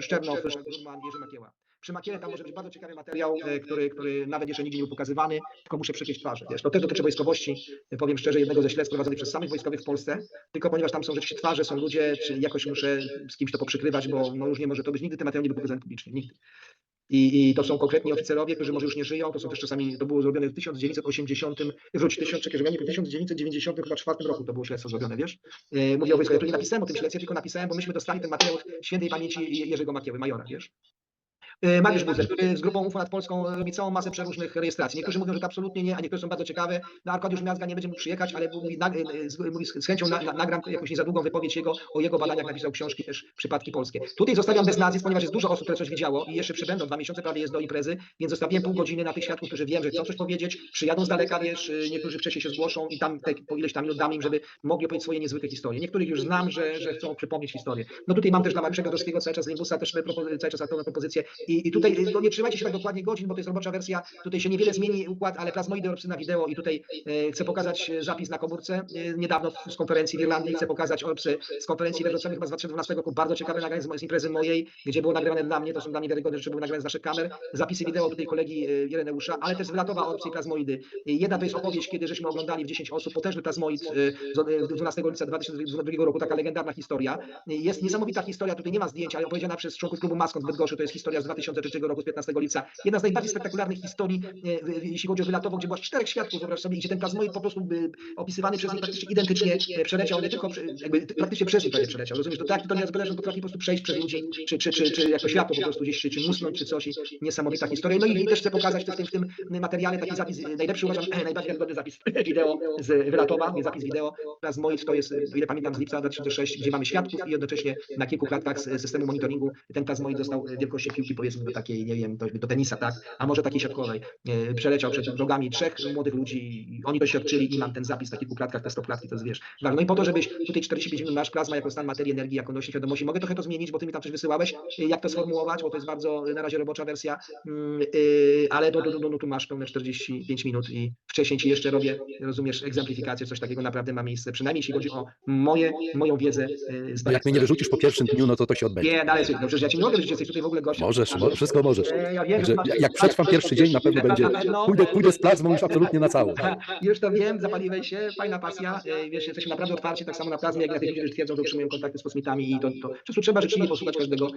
Szczernow, Rudman, Jerzy Makieła. Przy Makiele tam może być bardzo ciekawy materiał, e, który, który nawet jeszcze nigdzie nie był pokazywany, tylko muszę przykryć twarze. Wiesz, to też dotyczy wojskowości, powiem szczerze, jednego ze śledztw prowadzonych przez samych wojskowych w Polsce, tylko ponieważ tam są rzeczywiście twarze, są ludzie, czy jakoś muszę z kimś to poprzykrywać, bo no już nie może to być, nigdy ten materiał nie był pokazany publicznie, nigdy. I, I to są konkretni oficerowie, którzy może już nie żyją, to są też czasami, to było zrobione w 1980, wróć, 1000, czekaj, ja nie w 1990 chyba czwartym roku to było śledztwo zrobione, wiesz? E, Mówię o wojsku, ja tu nie napisałem o tym śledztwie, tylko napisałem, bo myśmy dostali ten materiał świętej pamięci Jerzego Makieły, majora, wiesz? E, Mariusz Buzer, który z grupą UFO nad Polską robi całą masę przeróżnych rejestracji. Niektórzy mówią, że to absolutnie nie, a niektórzy są bardzo ciekawe. No Arkadiusz Miazga nie będzie mógł przyjechać, ale mówi, nag, e, z, mówi, z chęcią na, na, nagram jakąś nie za długą wypowiedź jego o jego badaniach, napisał książki też przypadki polskie. Tutaj zostawiam bez nazwisk, ponieważ jest dużo osób, które coś widziało i jeszcze przybędą, dwa miesiące prawie jest do imprezy, więc zostawiłem pół godziny na tych świadków, którzy wiem, że chcą coś powiedzieć, przyjadą z daleka, wiesz, e, niektórzy wcześniej się zgłoszą i tam te, po ileś tam minut dam im, żeby mogli opowiedzieć swoje niezwykłe historie. Niektórych już znam, że, że chcą przypomnieć historię. No tutaj mam też dla Mariusza Gadowskiego cały czas Limbusa, też cały czas propozycję i, i tutaj no nie trzymajcie się tak dokładnie godzin, bo to jest robocza wersja, tutaj się niewiele zmieni układ, ale plazmoidy na wideo i tutaj e, chcę pokazać e, zapis na komórce e, niedawno z konferencji w Irlandii, chcę pokazać orpsy z konferencji we Wrocławiu chyba z 2012 roku, bardzo ciekawe nagranie z, z imprezy mojej, gdzie było nagrywane dla mnie, to są dla mnie wiarygodne rzeczy, były nagrane z naszych kamer, zapisy wideo tutaj kolegi Ireneusza, ale też Wylatowa orpsy i plazmoidy. Jedna to jest opowieść, kiedy żeśmy oglądali w 10 osób, potężny plazmoid e, z e, 12 lipca 2022 roku, taka legendarna historia. Jest niesamowita historia, tutaj nie ma zdjęć, ale opowiedziana przez członków klubu Maskon w Bydgoszczy, to jest historia z 2003 roku, z 15 lipca. Jedna z najbardziej spektakularnych historii, e, jeśli chodzi o Wylatową, gdzie było aż czterech świadków, wyobraź sobie, gdzie ten plazmoid po prostu by, opisywany przez nich praktycznie identycznie e, przeleciał, nie tylko, jakby praktycznie przez nich przeleciał, rozumiesz, to tak, to nie jest że potrafi po prostu przejść przez ludzi, czy, czy, czy, czy jako światło po prostu gdzieś, czy, czy musnąć, czy coś, i niesamowita historia. No i, też chcę pokazać w tym, w tym materiale taki zapis, e, najlepszy uważam, najbardziej wiarygodny zapis wideo z Wylatowa, nie zapis wideo, plazmoid to jest, o ile pamiętam, z lipca 2006, gdzie mamy świadków i jednocześnie na kilku klatkach z systemu monitoringu ten plazmoid dostał wielkości piłki, powiedzmy do takiej, nie wiem, do, do tenisa, tak, a może takiej siatkowej. E, Przeleciał przed drogami trzech młodych ludzi, i oni doświadczyli i mam ten zapis w takich klatkach, te 100 klatki, to jest wiesz. No i po to, żebyś tutaj 45 minut masz plazma jako stan materii, energii, jako nośnik świadomości. Mogę trochę to zmienić, bo ty mi tam coś wysyłałeś, e, jak to sformułować, bo to jest bardzo e, na razie robocza wersja, mm, ale do, do, do, do, tu masz pełne 45 minut i wcześniej ci jeszcze robię, rozumiesz, egzemplifikację, coś takiego naprawdę ma miejsce, przynajmniej jeśli chodzi o moje, moją wiedzę z No jak mnie nie wyrzucisz po pierwszym dniu, no to to się odbędzie. Nie, dalej, no przecież ja ci nie mogę wyrzucić, jesteś tutaj w ogóle gościem. Możesz, wszystko możesz. E, Także jak przetrwam pierwszy dzień, na pewno będzie. Pójdę, pójdę z plazmą już absolutnie na całą. Już to wiem, zapaliłeś się, fajna pasja. E, Wiesz, jesteśmy naprawdę otwarci, tak samo na plazmie, jak na tych ludzi, którzy twierdzą, że utrzymują kontakty z kosmitami i to, to po prostu trzeba życzliwie posłuchać każdego.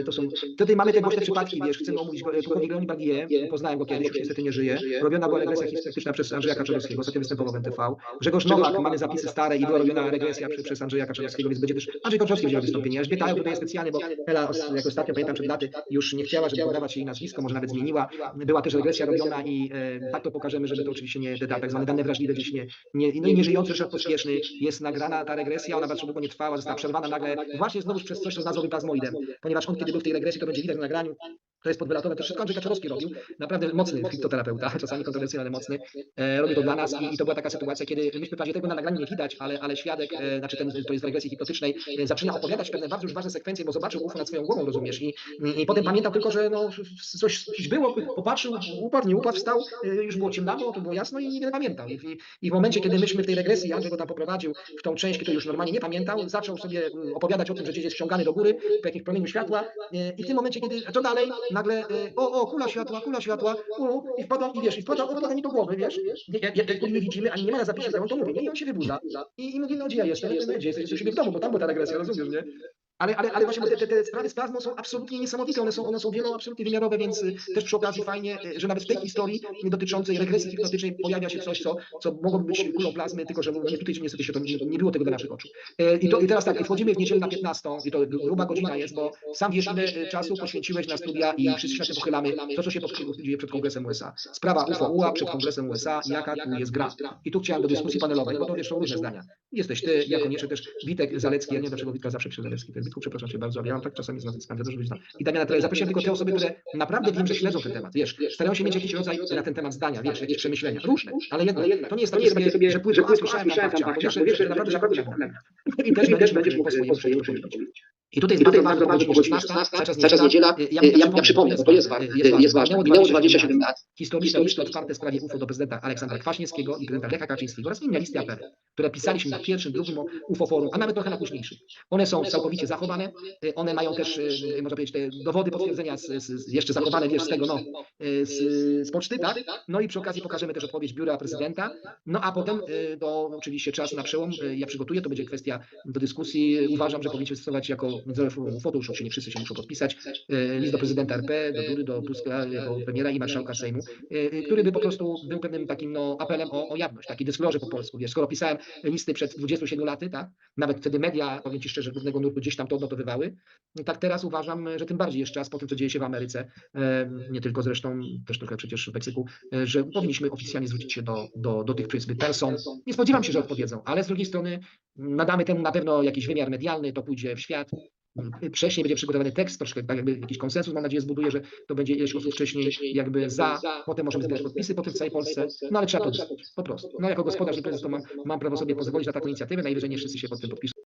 E, To są, tutaj mamy te głośne przypadki, wiesz, chcemy omówić pułkownik Leonid Bagie, poznałem go kiedyś, już niestety nie żyje. Robiona była regresja historyczna przez Andrzeja Kaczorowskiego, ostatnio występował w NTV. Grzegorz Nowak, mamy zapisy stare i była robiona regresja przez Andrzeja Kaczorowskiego, więc będzie też Andrzej Kaczorowski będzie miał wystąpienie. Elżbieta Eł tutaj specjalnie, bo Ela, jak ostatnio pamiętam przed laty, już nie chciała, żeby podawać jej nazwisko, może nawet zmieniła. Była też regresja robiona i e, tak to pokażemy, żeby to oczywiście nie, te tak zwane dane wrażliwe gdzieś nie, nie, no i nieżyjący szef pospieszny, jest nagrana ta regresja, ona bardzo długo nie trwała, została przerwana nagle właśnie znowu przez coś, co nazwał plazmoidem, ponieważ on kiedy był w tej regresji, to będzie widać na nagraniu, to jest podwylatowe, to wszystko. Andrzej Kaczorowski robił, naprawdę mocny fitoterapeuta, czasami kontrowersyjny, ale mocny, e, robi to dla nas i, i to była taka sytuacja, kiedy myśmy wprawdzie tego na nagraniu nie widać, ale, ale świadek, e, znaczy ten, to jest w regresji hipnotycznej, e, zaczyna opowiadać pewne bardzo już ważne sekwencje, bo zobaczył UFO nad swoją głową, rozumiesz, i, i, i potem pamiętał tylko, że no, coś, coś było, popatrzył, upadł, nie upadł, wstał, e, już było ciemnawo, to było jasno i niewiele pamiętał. I, i, w momencie, kiedy myśmy w tej regresji, Andrzej go tam poprowadził w tą część, kiedy już normalnie nie pamiętał, zaczął sobie mm, opowiadać o tym, że gdzieś jest ściągany do góry po jakimś promieniu światła e, i w tym momencie, kiedy, a co dalej, nagle, e, o, o, kula światła, kula światła, u, i wpada, i wiesz, i wpada, wpada mi do głowy, wiesz, jak, my widzimy, ani nie ma na zapisie, on to mówi, nie, i on się wybudza. I, i mówi, no gdzie ja jestem, gdzie jesteś u siebie w domu, bo tam była ta regresja, rozumiesz, nie? Ale, ale, ale właśnie te, te, te sprawy z plazmą są absolutnie niesamowite, one są, one są wielo absolutnie wymiarowe, więc też przy okazji fajnie, y, że nawet w tej historii dotyczącej regresji hipnotycznej pojawia się coś, co, co mogłoby być kulą plazmy, tylko że nie, tutaj niestety się to nie, nie było tego do naszych oczu. E, I, to, I teraz tak, wchodzimy w niedzielę na 15 i to gruba godzina jest, bo sam wiesz ile y, czasu poświęciłeś na studia i wszyscy się pochylamy, to co się dzieje przed Kongresem USA. Sprawa UFO-UA przed Kongresem USA, jaka tu jest gra. I tu chciałem do dyskusji panelowej, bo to wiesz, są różne zdania. Jesteś ty, ja koniecznie też Witek Zalecki, ja nie wiem dlaczego Witka zawsze pisze Zalecki, Witku, przepraszam cię bardzo, ale ja mam tak czasami z nazwiskami, też być znam. I Damiana Troje, zaprosiłem tylko te osoby, które naprawdę wiem, że śledzą ten temat, wiesz, starają się mieć jakiś rodzaj na ten temat zdania, wiesz, jakieś przemyślenia, różne, ale jednak, to nie jest takie sobie, że płytko, a słyszałem tam wiesz, że naprawdę, że naprawdę I też będziesz mógł po swojemu powiedzieć. I tutaj I jest tutaj bardzo ważne, bo godzina bo 16, 16, cały czas niedziela. niedziela. Ja, Ja, ja przypomnę, bo to jest ważne. Jest ważne. Minęło 27 lat. Historyczne listy otwarte w sprawie UFO do prezydenta Aleksandra Kwaśniewskiego i prezydenta Lecha Kaczyńskiego oraz inne listy afery, które pisaliśmy na pierwszym, drugim UFO forum, a nawet trochę na późniejszym. One są całkowicie zachowane, one mają też, y, można powiedzieć, te dowody potwierdzenia z, z, jeszcze zachowane, wiesz, z tego, no, y, z, z poczty, tak? No i przy okazji pokażemy też odpowiedź biura prezydenta. No a potem y, to oczywiście czas na przełom. Ja przygotuję, to będzie kwestia do dyskusji. Uważam, że powinniśmy stosować jako oczywiście nie wszyscy się muszą podpisać, y, list do prezydenta RP, do Dudy, do Tuska, jako premiera i marszałka Sejmu, y, który by po prostu był pewnym takim no, apelem o, o jawność, taki disclosure po polsku. Wiesz, skoro pisałem listy przed 27 laty, tak? nawet wtedy media, powiem Ci szczerze, głównego nurtu gdzieś tam to odnotowywały, tak teraz uważam, że tym bardziej jest czas po tym, co dzieje się w Ameryce, e, nie tylko zresztą, też trochę przecież w Meksyku, e, że powinniśmy oficjalnie zwrócić się do, do, do tych powiedzmy person. Nie spodziewam się, że odpowiedzą, ale z drugiej strony nadamy temu na pewno jakiś wymiar medialny, to pójdzie w świat. Wcześniej będzie przygotowany tekst, troszkę tak jakby jakiś konsensus, mam nadzieję, zbuduje, że to będzie ileś osób wcześniej jakby za, potem możemy zbierać podpisy, potem w całej Polsce, no ale trzeba to po prostu. No jako gospodarz to mam, mam prawo sobie pozwolić na taką inicjatywę, najwyżej nie wszyscy się pod tym podpiszą.